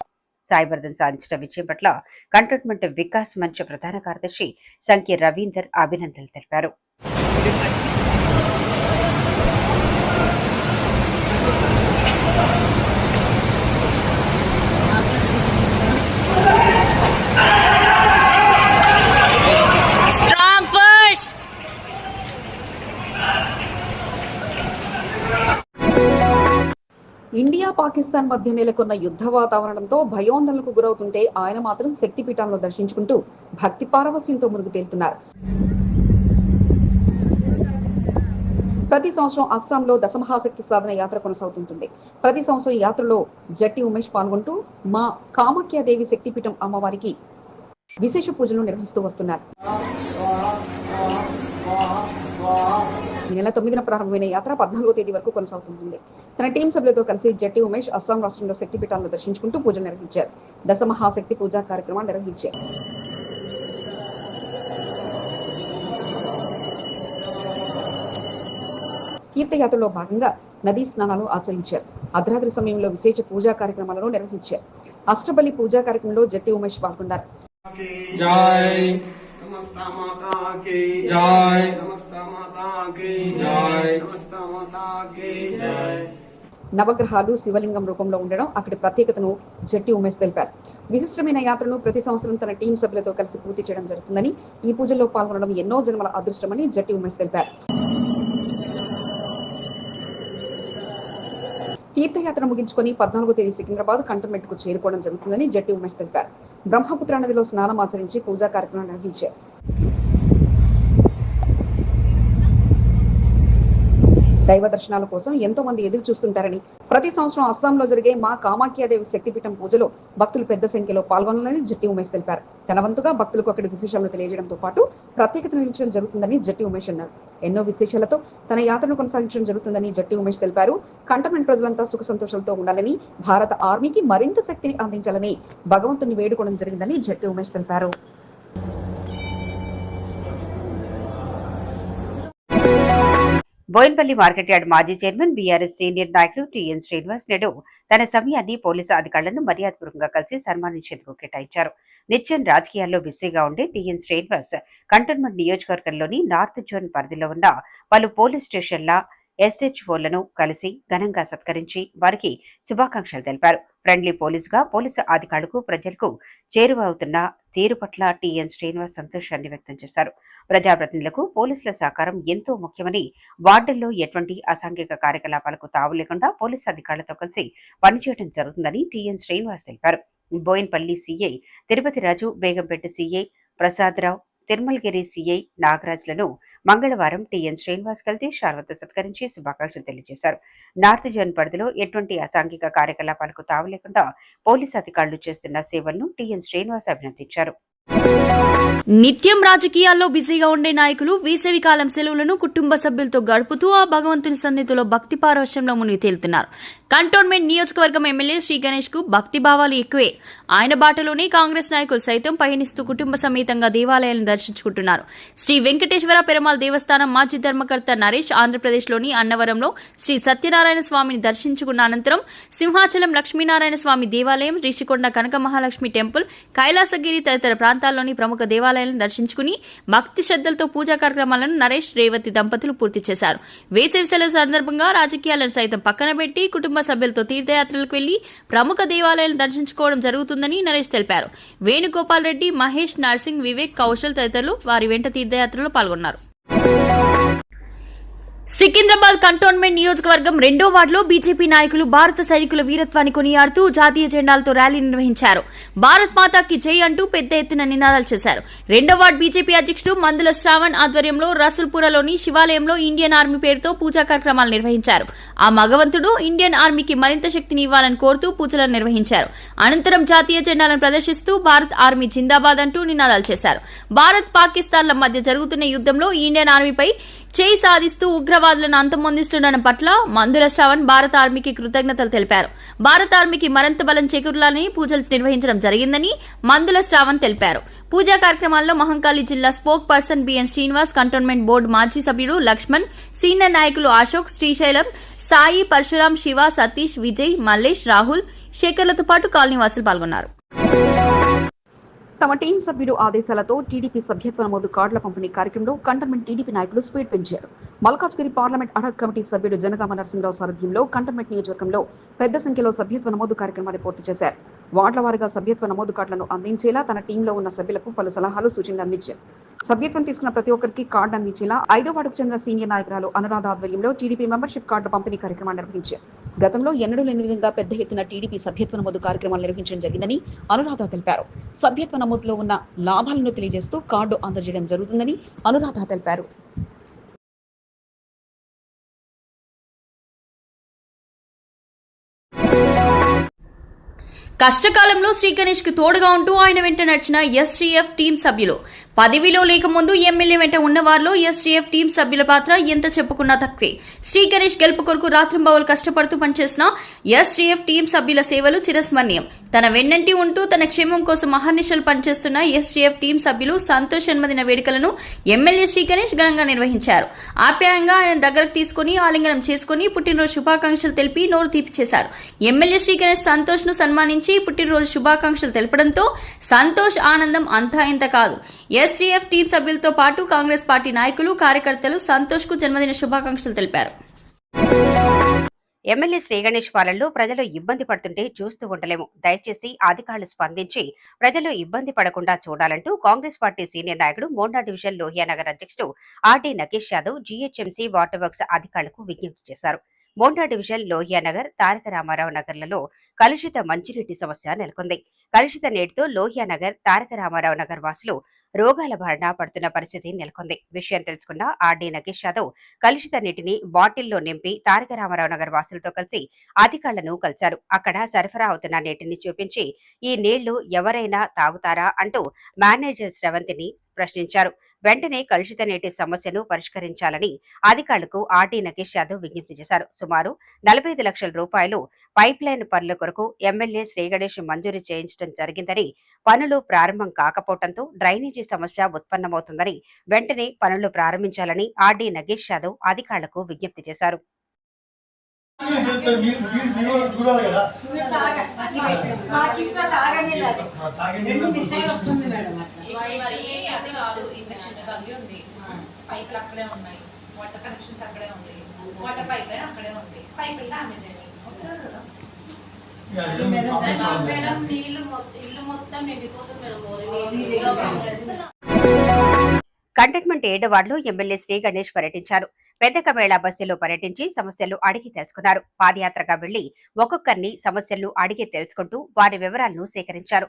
సాయివర్ధన్ సాధించిన విజయం పట్ల కంటోన్మెంట్ వికాస్ మంచ్ ప్రధాన కార్యదర్శి సంఖ్య రవీందర్ అభినందనలు తెలిపారు. ఇండియా పాకిస్తాన్ మధ్య నెలకొన్న యుద్ధ వాతావరణంతో భయోందనలకు గురవుతుంటే ఆయన మాత్రం శక్తిపీఠంలో దర్శించుకుంటూ భక్తి పారవస్యంతో మురుగు తేలుతున్నారు ప్రతి సంవత్సరం అస్సాంలో దశమహాశక్తి సాధన యాత్ర కొనసాగుతుంటుంది. ప్రతి సంవత్సరం యాత్రలో జట్టి ఉమేష్ పాల్గొంటూ మా కామాఖ్యాదేవి శక్తిపీఠం అమ్మవారికి విశేష పూజలు నిర్వహిస్తూ వస్తున్నారు ఈ నెల తొమ్మిదిన ప్రారంభమైన యాత్ర పద్నాలుగో తేదీ వరకు కొనసాగుతుంది తన టీం సభ్యులతో కలిసి జట్టి ఉమేష్ అస్సాం రాష్ట్రంలో శక్తిపీఠాలను దర్శించుకుంటూ పూజలు నిర్వహించారు. దశ మహాశక్తి పూజా కార్యక్రమం నిర్వహించారు. తీర్థయాత్రలో భాగంగా నదీ స్నానాలు ఆచరించారు. అర్ధరాత్రి సమయంలో విశేష పూజా కార్యక్రమాలను నిర్వహించారు. అష్టబలి పూజా కార్యక్రమంలో జట్టి ఉమేష్ పాల్గొన్నారు. नमस्ता माता की जय नमस्ता माता की जय नमस्ता माता की जय నవగ్రహాలు శివలింగం రూపంలో ఉండడం అక్కడి ప్రత్యేకతను జట్టి ఉమేష్ తెలిపారు విశిష్టమైన యాత్రను ప్రతి సంవత్సరం తన టీం సభ్యులతో కలిసి పూర్తి చేయడం జరుగుతుందని ఈ పూజల్లో పాల్గొనడం ఎన్నో జన్మల అదృష్టమని జట్టి ఉమేష్ తెలిపారు తీర్థయాత్ర ముగించుకొని పద్నాలుగో తేదీ సికింద్రాబాద్ కంటోన్మెంట్కు చేరుకోవడం జరుగుతుందని జట్టి ఉమేష్ తెలిపారు. బ్రహ్మపుత్ర నదిలో స్నానం ఆచరించి పూజా కార్యక్రమం నిర్వహించారు. దైవ దర్శనాల కోసం ఎంతో మంది ఎదురు చూస్తుంటారని. ప్రతి సంవత్సరం అస్సాంలో జరిగే మా కామాఖ్యాదేవి శక్తిపీఠం పూజలో భక్తులు పెద్ద సంఖ్యలో పాల్గొనాలని జట్టి ఉమేష్ తెలిపారు. తన వంతుగా భక్తులకు అక్కడి విశేషాలను తెలియజేయడంతో పాటు ప్రత్యేకత నిర్మించడం జరుగుతుందని జట్టి ఉమేష్ అన్నారు. ఎన్నో విశేషాలతో తన యాత్రను కొనసాగించడం జరుగుతుందని జట్టి ఉమేష్ తెలిపారు. కంటోన్మెంట్ ప్రజలంతా సుఖ సంతోషాలతో ఉండాలని భారత ఆర్మీకి మరింత శక్తిని అందించాలని భగవంతుని వేడుకోవడం జరిగిందని జట్టి ఉమేష్ తెలిపారు. బోయిన్పల్లి మార్కెట్ యార్డ్ మాజీ చైర్మన్ బీఆర్ఎస్ సీనియర్ నాయకుడు టీఎన్ శ్రీనివాస్ నాయుడు తన సమయాన్ని పోలీసు అధికారులను మర్యాదపూర్వకంగా కలిసి సన్మానించేందుకు కేటాయించారు. నిత్యం రాజకీయాల్లో బిజీగా ఉండే టీఎన్ శ్రీనివాస్ కంటోన్మెంట్ నియోజకవర్గంలోని నార్త్ జోన్ పరిధిలో ఉన్న పలు పోలీస్ స్టేషన్ల ఎస్హెచ్ఓలను కలిసి ఘనంగా సత్కరించి వారికి శుభాకాంక్షలు తెలిపారు. ఫ్రెండ్లీ పోలీసుగా పోలీసు అధికారులకు ప్రజలకు చేరువవుతున్న తీరు పట్ల టీఎన్ శ్రీనివాస్ సంతోషాన్ని వ్యక్తం చేశారు. ప్రజాప్రతినిధులకు పోలీసుల సహకారం ఎంతో ముఖ్యమని వార్డుల్లో ఎటువంటి అసాంఘిక కార్యకలాపాలకు తావు లేకుండా పోలీసు అధికారులతో కలిసి పనిచేయడం జరుగుతుందని టీఎన్ శ్రీనివాస్ తెలిపారు. Bowenpally CI Tirupati Raju Begumpet CI Prasadarao Tirumalagiri CI నాగరాజులను మంగళవారం టీఎన్ శ్రీనివాస్ కలిసి శార్వత సత్కరించి శుభాకాంక్షలు తెలియజేశారు. నార్త్ జోన్ పరిధిలో ఎటువంటి అసాంఘిక కార్యకలాపాలకు తావు లేకుండా పోలీసు అధికారులు చేస్తున్న సేవలను టీఎన్ శ్రీనివాస్ అభినందించారు. నిత్యం రాజకీయాల్లో బిజీగా ఉండే నాయకులు వేసవి కాలం సెలవులను కుటుంబ సభ్యులతో గడుపుతూ ఆ భగవంతుని సన్నిధిలో భక్తి పారవశ్యంలో మునిగి తేలుతున్నారు. కంటోన్మెంట్ నియోజకవర్గం ఎమ్మెల్యే శ్రీ గణేష్కు భక్తి భావాలు ఎక్కువే. ఆయన బాటలోనే కాంగ్రెస్ నాయకులు సైతం పయనిస్తూ కుటుంబ సమేతంగా దేవాలయాలను దర్శించుకుంటున్నారు. శ్రీ వెంకటేశ్వర పెరమాల్ దేవస్థానం మాజీ ధర్మకర్త నరేష్ ఆంధ్రప్రదేశ్లోని అన్నవరంలో శ్రీ సత్యనారాయణ స్వామిని దర్శించుకున్న అనంతరం సింహాచలం లక్ష్మీనారాయణ స్వామి దేవాలయం రిషికొండ కనక మహాలక్ష్మి టెంపుల్ కైలాసగిరి తదితర ప్రాంతాల్లోని ప్రముఖ దేవాలయాలను దర్శించుకుని భక్తి శ్రద్ధలతో పూజా కార్యక్రమాలను నరేష్ రేవతి దంపతులు పూర్తి చేశారు. వేసవి సెలవు సందర్భంగా రాజకీయాలను సైతం పక్కన పెట్టి కుటుంబ సభ్యులతో తీర్థయాత్రలకు వెళ్ళి ప్రముఖ దేవాలయాలను దర్శించుకోవడం జరుగుతుందని నరేష్ తెలిపారు. వేణుగోపాల్ రెడ్డి మహేష్ నర్సింగ్ వివేక్ కౌశల్ తదితరులు వారి వెంట తీర్థయాత్రలో పాల్గొన్నారు. సికింద్రాబాద్ కంటోన్మెంట్ నియోజకవర్గం రెండో వార్డులో బీజేపీ నాయకులు భారత సైనికుల వీరత్వాన్ని కొనియాడుతూ జాతీయ జెండాలతో ర్యాలీ నిర్వహించారు. భారత్ మాతాకి జై అంటూ పెద్ద ఎత్తున నినాదాలు చేశారు. రెండో వార్డు బీజేపీ అధ్యక్షుడు మందుల శ్రావణ్ ఆధ్వర్యంలో రసూల్పురలోని శివాలయంలో ఇండియన్ ఆర్మీ పేరుతో పూజా కార్యక్రమాలు నిర్వహించారు. ఆ మగవంతుడు ఇండియన్ ఆర్మీకి మరింత శక్తిని ఇవ్వాలని కోరుతూ పూజలను నిర్వహించారు. అనంతరం జాతీయ జెండాలను ప్రదర్శిస్తూ భారత్ ఆర్మీ జిందాబాద్ అంటూ నినాదాలు చేశారు. భారత్ పాకిస్తాన్ల మధ్య జరుగుతున్న యుద్ధంలో ఇండియన్ ఆర్మీపై చేయి సాధిస్తూ ఉగ్రవాదులను అంతమొందిస్తుండడం పట్ల మందుల శ్రవణ్ భారత ఆర్మీకి కృతజ్ఞతలు తెలిపారు. భారత ఆర్మీకి మరింత బలం చేకూరాలని పూజలు నిర్వహించడం జరిగిందని మందుల శ్రావణ్ తెలిపారు. పూజా కార్యక్రమాల్లో మహంకాళి జిల్లా spoke person BN Srinivas cantonment board మాజీ సభ్యుడు లక్ష్మణ్ సీనియర్ నాయకులు అశోక్ శ్రీశైలం సాయి పరశురాం శివ సతీష్ విజయ్ మల్లేష్ రాహుల్ శేఖర్లతో పాటు కాలనీ వాసులు పాల్గొన్నారు. తమ టీం సభ్యుడు ఆదేశాలతో టీడీపీ సభ్యత్వ నమోదు కార్డుల పంపిణీ కార్యక్రమంలో కంటర్మెంట్ టీడీపీ నాయకులు స్పీడ్ పెంచారు. మల్కాజ్గిరి పార్లమెంట్ అడక్ కమిటీ సభ్యుడు జనగామ నరసింహరావు సారథ్యంలో కంటోన్మెంట్ నియోజకవర్గంలో పెద్ద సంఖ్యలో సభ్యత్వ నమోదు కార్యక్రమాన్ని పూర్తి చేశారు. వార్డుల వారిగా సభ్యత్వ నమోదు కార్డులను అందించేలా తన టీంలో ఉన్న సభ్యులకు పలు సలహాలు సూచనలు అందించారు. సభ్యత్వం తీసుకున్న ప్రతి ఒక్కరికి కార్డు అందించేలా ఐదో వార్డుకు చెందిన సీనియర్ నాయకురాలు అనురాధ ఆధ్వర్యంలో టీడీపీ మెంబర్షిప్ కార్డు పంపిణీ కార్యక్రమాన్ని నిర్వహించారు. గతంలో ఎన్నడూ లేని విధంగా పెద్ద ఎత్తున టీడీపీ సభ్యత్వ నమోదు కార్యక్రమాలు నిర్వహించడం జరిగిందని అనురాధ తెలిపారు. సభ్యత్వ నమోదులో ఉన్న లాభాలను తెలియజేస్తూ కార్డు అందజేయడం జరుగుతుందని అనురాధ తెలిపారు. కష్టకాలంలో శ్రీ గణేష్కు తోడుగా ఉంటూ ఆయన వెంట నడిచిన ఎస్టీఎఫ్ టీం సభ్యులు పదవిలో లేకముందు ఎమ్మెల్యే వెంట ఉన్నవారిలో ఎస్టీఎఫ్ టీం సభ్యుల పాత్ర ఎంత చెప్పుకున్నా తక్కువే. శ్రీ గణేష్ గెలుపు కొరకు రాత్రింబవలు కష్టపడుతూ పనిచేసిన ఎస్టీఎఫ్ టీం సభ్యుల సేవలు చిరస్మరణీయం. తన వెన్నంటి ఉంటూ తన క్షేమం కోసం అహర్నిశలు పనిచేస్తున్న ఎస్టీఎఫ్ టీం సభ్యులు సంతోష్ జన్మదిన వేడుకలను ఎమ్మెల్యే శ్రీ గణేష్ ఘనంగా నిర్వహించారు. ఆప్యాయంగా ఆయన దగ్గరకు తీసుకుని ఆలింగనం చేసుకుని పుట్టినరోజు శుభాకాంక్షలు తెలిపి నోరు తీపిచేశారు ఎమ్మెల్యే శ్రీ గణేష్ సంతోష్ను సన్మానించి పుట్టినరోజు శుభాకాంక్షలు తెలపడంతో సంతోష్ ఆనందం అంతా ఇంత కాదు. ఎస్టీఎఫ్ టీం సభ్యులతో పాటు కాంగ్రెస్ పార్టీ నాయకులు కార్యకర్తలు సంతోష్కు జన్మదిన శుభాకాంక్షలు తెలిపారు. ఎమ్మెల్యే శ్రీగణేష్ పాలనలో ప్రజలు ఇబ్బంది పడుతుంటే చూస్తూ ఉండలేము. దయచేసి అధికారులు స్పందించి ప్రజలు ఇబ్బంది పడకుండా చూడాలంటూ కాంగ్రెస్ పార్టీ సీనియర్ నాయకుడు మోండా డివిజన్ లోహియానగర్ అధ్యక్షుడు RD Nagesh Yadav GHMC water works అధికారులకు విజ్ఞప్తి చేశారు. మోండా డివిజన్ లోహియానగర్ తారక రామారావు నగర్లలో కలుషిత మంచినీటి సమస్య నెలకొంది. కలుషిత నీటితో లోహియానగర్ తారక రామారావు నగర్ వాసులు రోగాల బారిన పడుతున్న పరిస్థితి నెలకొంది. విషయం తెలుసుకున్న ఆర్డీ నగేష్ యాదవ్ కలుషిత నీటిని బాటిల్లో నింపి తారక రామారావు నగర్ వాసులతో కలిసి అధికారులను కలిశారు. అక్కడ సరఫరా అవుతున్న నీటిని చూపించి ఈ నీళ్ళు ఎవరైనా తాగుతారా అంటూ మేనేజర్ శ్రవంతిని ప్రశ్నించారు. వెంటనే కలుషిత నీటి సమస్యను పరిష్కరించాలని అధికారులకు ఆర్టీ నగేష్ యాదవ్ విజ్ఞప్తి చేశారు. సుమారు నలభై ఐదు లక్షల రూపాయలు పైప్ లైన్ పనుల కొరకు ఎమ్మెల్యే శ్రీ గణేష్ మంజూరు చేయించడం జరిగిందని పనులు ప్రారంభం కాకపోవడంతో డ్రైనేజీ సమస్య ఉత్పన్నమవుతుందని వెంటనే పనులు ప్రారంభించాలని ఆర్డీ నగేష్ యాదవ్ అధికారులకు విజ్ఞప్తి చేశారు. కాదు ఇండక్షన్ అది ఉంది. పైపులు అక్కడే ఉన్నాయి. వాటర్ కనెక్షన్స్ అక్కడే ఉంది. వాటర్ పైప్ లైన్ అక్కడే ఉంది. పైప్ డామేజ్ అయ్యింది వస్తుంది కదా. మేడం ఇల్లు మొత్తం నిండిపోతుంది మేడం. కంటైన్మెంట్ ఏడో వార్డులో ఎమ్మెల్యే శ్రీ గణేష్ పర్యటించారు. పెద్ద కమేళా బస్తీలో పర్యటించి సమస్యలు అడిగి తెలుసుకున్నారు. పాదయాత్రగా వెళ్ళి ఒక్కొక్కరిని సమస్యలు అడిగి తెలుసుకుంటూ వారి వివరాలను సేకరించారు.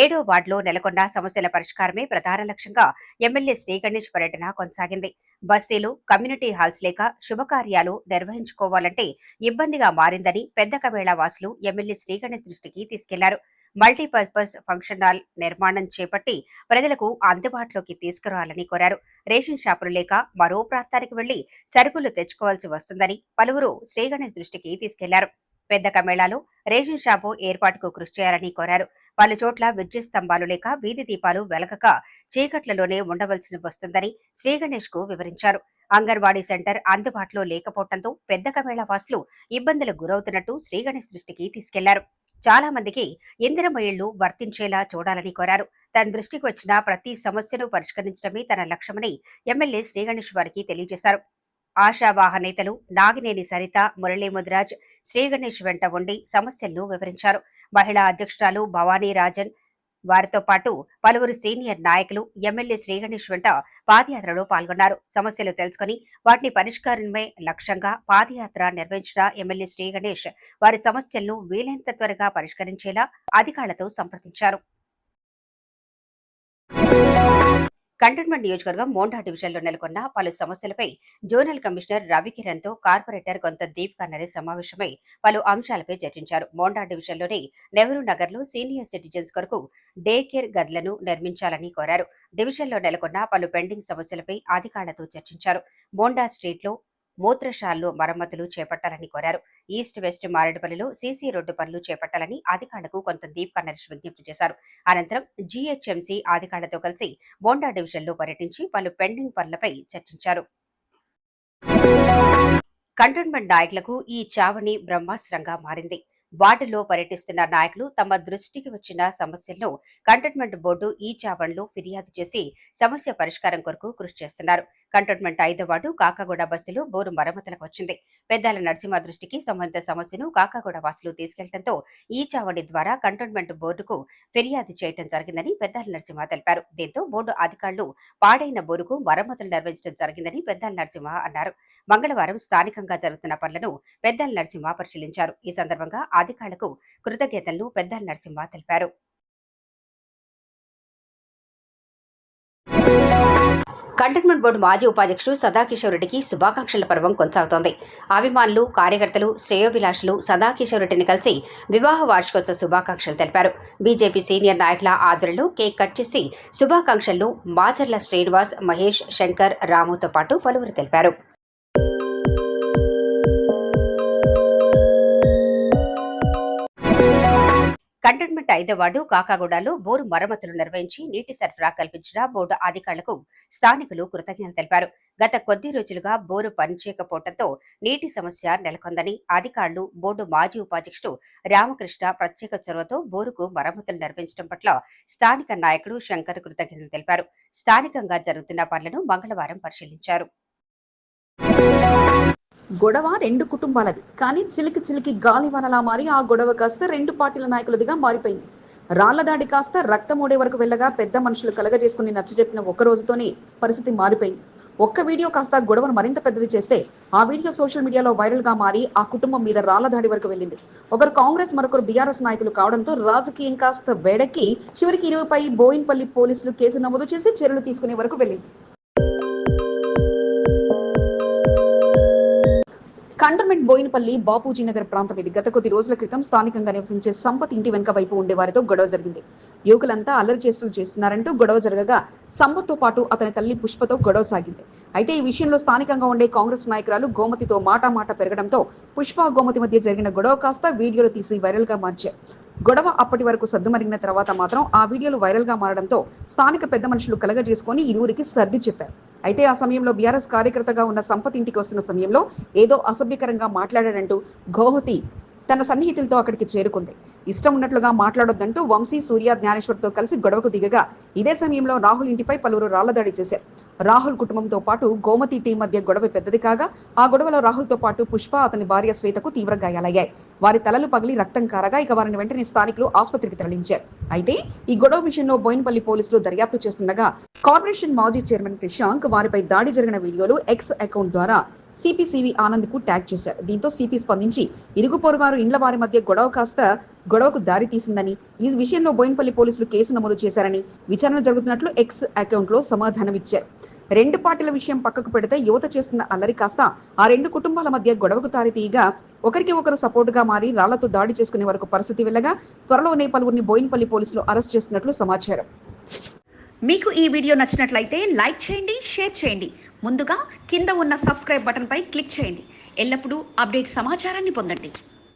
ఏడో వార్డులో నెలకొన్న సమస్యల పరిష్కారమే ప్రధాన లక్ష్యంగా ఎమ్మెల్యే శ్రీ గణేష్ పర్యటన కొనసాగింది. బస్తీలు కమ్యూనిటీ హాల్స్ లేక శుభకార్యాలు నిర్వహించుకోవాలంటే ఇబ్బందిగా మారిందని పెద్ద కమేళా వాసులు ఎమ్మెల్యే శ్రీ గణేష్ దృష్టికి తీసుకెళ్ళారు. మల్టీపర్పస్ ఫంక్షన్ హాల్ నిర్మాణం చేపట్టి ప్రజలకు అందుబాటులోకి తీసుకురావాలని కోరారు. రేషన్ షాపులు లేక మరో ప్రాంతానికి వెళ్ళి సరుకులు తెచ్చుకోవాల్సి వస్తుందని పలువురు శ్రీగణేష్ దృష్టికి తీసుకెళ్ళారు. పెద్ద కమేళాలో రేషన్ షాపు ఏర్పాటుకు కృషి చేయాలని కోరారు. పలు చోట్ల విద్యుత్ స్తంభాలు లేక వీధి దీపాలు వెలగక చీకట్లలోనే ఉండవలసి వస్తుందని శ్రీగణేష్కు వివరించారు. అంగన్వాడీ సెంటర్ అందుబాటులో లేకపోవడంతో పెద్ద కమేళా వాసులు ఇబ్బందులకు గురవుతున్నట్టు శ్రీగణేష్ దృష్టికి తీసుకెళ్ళారు. చాలా మందికి ఇందిరమ్మ ఇళ్ళు వర్తించేలా చూడాలని కోరారు. తన దృష్టికి వచ్చిన ప్రతి సమస్యను పరిష్కరించడమే తన లక్ష్యమని ఎమ్మెల్యే శ్రీగణేష్ వారికి తెలియజేశారు. ఆశావాహ నేతలు నాగినేని సరిత మురళీ ముదిరాజ్ శ్రీగణేష్ వెంట ఉండి సమస్యలను వివరించారు. మహిళా అధ్యక్షురాలు భవానీ రాజన్. వారితో పాటు పలువురు సీనియర్ నాయకులు ఎమ్మెల్యే శ్రీగణేష్ వెంట పాదయాత్రలో పాల్గొన్నారు. సమస్యలు తెలుసుకుని వాటిని పరిష్కారమే లక్ష్యంగా పాదయాత్ర నిర్వహించిన ఎమ్మెల్యే శ్రీగణేష్ వారి సమస్యలను వీలైనంత త్వరగా పరిష్కరించేలా అధికారులతో సంప్రదించారు. కంటోన్మెంట్ నియోజకవర్గం మోండా డివిజన్లో నెలకొన్న పలు సమస్యలపై జోనల్ కమిషనర్ రవికిరణ్తో కార్పొరేటర్ కొంత దీపికా నరేష్ సమావేశమై పలు అంశాలపై చర్చించారు. మోండా డివిజన్లోని నెహ్రూ నగర్లో సీనియర్ సిటిజన్స్ కొరకు డే కేర్ గదులను నిర్మించాలని కోరారు. డివిజన్లో నెలకొన్న పలు పెండింగ్ సమస్యలపై అధికారులతో చర్చించారు. మోండా స్ట్రీట్లో మూత్రశాలలు మరమ్మతులు చేపట్టాలని కోరారు. ఈస్ట్ వెస్ట్ మారేడుపల్లిలో సీసీ రోడ్డు పనులు చేపట్టాలని అధికారులకు కొంత దీప్ నరేష్ విజ్ఞప్తి చేశారు. అనంతరం జీహెచ్ఎంసీ అధికారులతో కలిసి బోండా డివిజన్లో పర్యటించి పలు పెండింగ్ పనులపై చర్చించారు. కంటోన్మెంట్ నాయకులకు ఈ చావణి బ్రహ్మాస్త్రంగా మారింది. వార్డులో పర్యటిస్తున్న నాయకులు తమ దృష్టికి వచ్చిన సమస్యలను కంటోన్మెంట్ బోర్డు ఈ చావణిలో ఫిర్యాదు చేసి సమస్య పరిష్కారం కొరకు కృషి చేస్తున్నారు. కంటోన్మెంట్ ఐదో వార్డు కాకాగూడ బస్సులో బోరు మరమ్మతులకు వచ్చింది. పెద్దాల నరసింహ దృష్టికి సంబంధిత సమస్యను కాకాగూడ వాసులు తీసుకెళ్ళడంతో ఈ చావడి ద్వారా కంటోన్మెంట్ బోర్డుకు ఫిర్యాదు చేయడం జరిగిందని పెద్దాల నరసింహ తెలిపారు. దీంతో బోర్డు అధికారులు పాడైన బోరుకు మరమ్మతులు నిర్వహించడం జరిగిందని పెద్దాల నరసింహ అన్నారు. మంగళవారం స్థానికంగా జరుగుతున్న పనులను పెద్దాల నరసింహ పరిశీలించారు. ఈ సందర్భంగా అధికారులకు కృతజ్ఞతలను పెద్దాల నరసింహ తెలిపారు. కంటైన్మెంట్ బోర్డు మాజీ ఉపాధ్యక్షుడు సదాకిషోర్ రెడ్డికి శుభాకాంక్షల పర్వం కొనసాగుతోంది. అభిమానులు కార్యకర్తలు శ్రేయోభిలాషులు సదాకిషోర్ రెడ్డిని కలిసి వివాహ వార్షికోత్సవ శుభాకాంక్షలు తెలిపారు. బీజేపీ సీనియర్ నాయకుల ఆధ్వర్యంలో కేక్ కట్ చేసి శుభాకాంక్షలను మాచర్ల శ్రీనివాస్ మహేష్ శంకర్ రాముతో పాటు పలువురు తెలిపారు. కంటోన్మెంట్ ఐదో వార్డు కాకాగూడలో బోరు మరమ్మతులు నిర్వహించి నీటి సరఫరా కల్పించిన బోర్డు అధికారులకు స్థానికులు కృతజ్ఞతలు తెలిపారు. గత కొద్ది రోజులుగా బోరు పనిచేయకపోవడంతో నీటి సమస్య నెలకొందని అధికారులు బోర్డు మాజీ ఉపాధ్యక్షుడు రామకృష్ణ ప్రత్యేక చొరవతో బోరుకు మరమ్మతులు నిర్వహించడం పట్ల స్థానిక నాయకుడు శంకర్ కృతజ్ఞతలు తెలిపారు. స్థానికంగా జరుగుతున్న పనులను మంగళవారం పరిశీలించారు. గొడవ రెండు కుటుంబాలది. కానీ చిలికి చిలికి గాలివానలా మారి ఆ గొడవ కాస్త రెండు పార్టీల నాయకులదిగా మారిపోయింది. రాళ్ళ దాడి కాస్త రక్తమూడే వరకు వెళ్ళగా పెద్ద మనుషులు కలగజేసుకుని నచ్చజెప్పిన ఒక్క రోజుతోనే పరిస్థితి మారిపోయింది. ఒక్క వీడియో కాస్త గొడవను మరింత పెద్దది చేస్తే ఆ వీడియో సోషల్ మీడియాలో వైరల్గా మారి ఆ కుటుంబం మీద రాళ్ళ దాడి వరకు వెళ్ళింది. ఒకరు కాంగ్రెస్ మరొకరు బీఆర్ఎస్ నాయకులు కావడంతో రాజకీయం కాస్త వేడెక్కి చివరికి ఇరువుపై బోయిన్పల్లి పోలీసులు కేసు నమోదు చేసి చర్యలు తీసుకునే వరకు వెళ్ళింది. కంటర్మెంట్ బోయినపల్లి బాపూజీ నగర్ ప్రాంతం ఇది. గత కొద్ది రోజుల క్రితం స్థానికంగా నివసించే సంపత్ ఇంటి వెనుక వైపు ఉండే వారితో గొడవ జరిగింది. యువకులంతా అల్లరి చేస్తులు చేస్తున్నారంటూ గొడవ జరగగా సంపత్తో పాటు అతని తల్లి పుష్పతో గొడవ సాగింది. అయితే ఈ విషయంలో స్థానికంగా ఉండే కాంగ్రెస్ నాయకురాలు గోమతితో మాట మాట పెరగడంతో పుష్ప గోమతి మధ్య జరిగిన గొడవ కాస్త వీడియోలు తీసి వైరల్గా మార్చారు. గొడవ అప్పటి వరకు సద్దుమరిగిన తర్వాత మాత్రం ఆ వీడియోలు వైరల్గా మారడంతో స్థానిక పెద్ద మనుషులు కలగజేసుకొని ఇరువురికి సర్ది చెప్పారు. అయితే ఆ సమయంలో బీఆర్ఎస్ కార్యకర్తగా ఉన్న సంపత్ ఇంటికి వస్తున్న సమయంలో ఏదో అసభ్యకరంగా మాట్లాడాడంటూ గోహతి తన సన్నిహితులతో అక్కడికి చేరుకుంది. ఇష్టం ఉన్నట్లుగా మాట్లాడొద్దంటూ వంశీ సూర్య జ్ఞానేశ్వర్తో కలిసి గొడవకు దిగగా ఇదే సమయంలో రాహుల్ ఇంటిపై పలువురు రాళ్ళదాడి చేశారు. రాహుల్ కుటుంబంతో పాటు గోమతి టీం మధ్య గొడవ పెద్దది కాగా ఆ గొడవలో రాహుల్తో పాటు పుష్ప అతని భార్య శ్వేతకు తీవ్ర గాయాలయ్యాయి. వారి తలలు పగిలి రక్తం కారగా ఇక వారిని వెంటనే స్థానికులు ఆసుపత్రికి తరలించారు. అయితే ఈ గొడవ విషయంలో బోయినపల్లి పోలీసులు దర్యాప్తు చేస్తుండగా కార్పొరేషన్ మాజీ చైర్మన్ క్రిషాంక్ వారిపై దాడి జరిగిన వీడియోలు ఎక్స్ అకౌంట్ ద్వారా సిపిసివి ఆనంద్కు ట్యాగ్ చేశారు. దీంతో సిపి స్పందించి ఇరుగు పొరుగారు ఇండ్ల వారి మధ్య గొడవ కాస్త గొడవకు దారి తీసిందని ఈ విషయంలో బోయినపల్లి పోలీసులు కేసు నమోదు చేశారని విచారణ జరుగుతున్నట్లు ఎక్స్ అకౌంట్లో సమాధానమిచ్చారు సమాధానం ఇచ్చారు. రెండు పార్టీల విషయం పక్కకు పెడితే యువత చేస్తున్న అల్లరి కాస్త ఆ రెండు కుటుంబాల మధ్య గొడవకు తారితీయగా ఒకరికి ఒకరు సపోర్టుగా మారి రాళ్ళతో దాడి చేసుకునే వరకు పరిస్థితి వెళ్ళగా త్వరలోనే పలువురిని బోయిన్పల్లి పోలీసులు అరెస్ట్ చేస్తున్నట్లు సమాచారం. మీకు ఈ వీడియో నచ్చినట్లయితే లైక్ చేయండి షేర్ చేయండి. ముందుగా కింద ఉన్న సబ్స్క్రైబ్ బటన్పై క్లిక్ చేయండి. ఎల్లప్పుడూ అప్డేట్ సమాచారాన్ని పొందండి.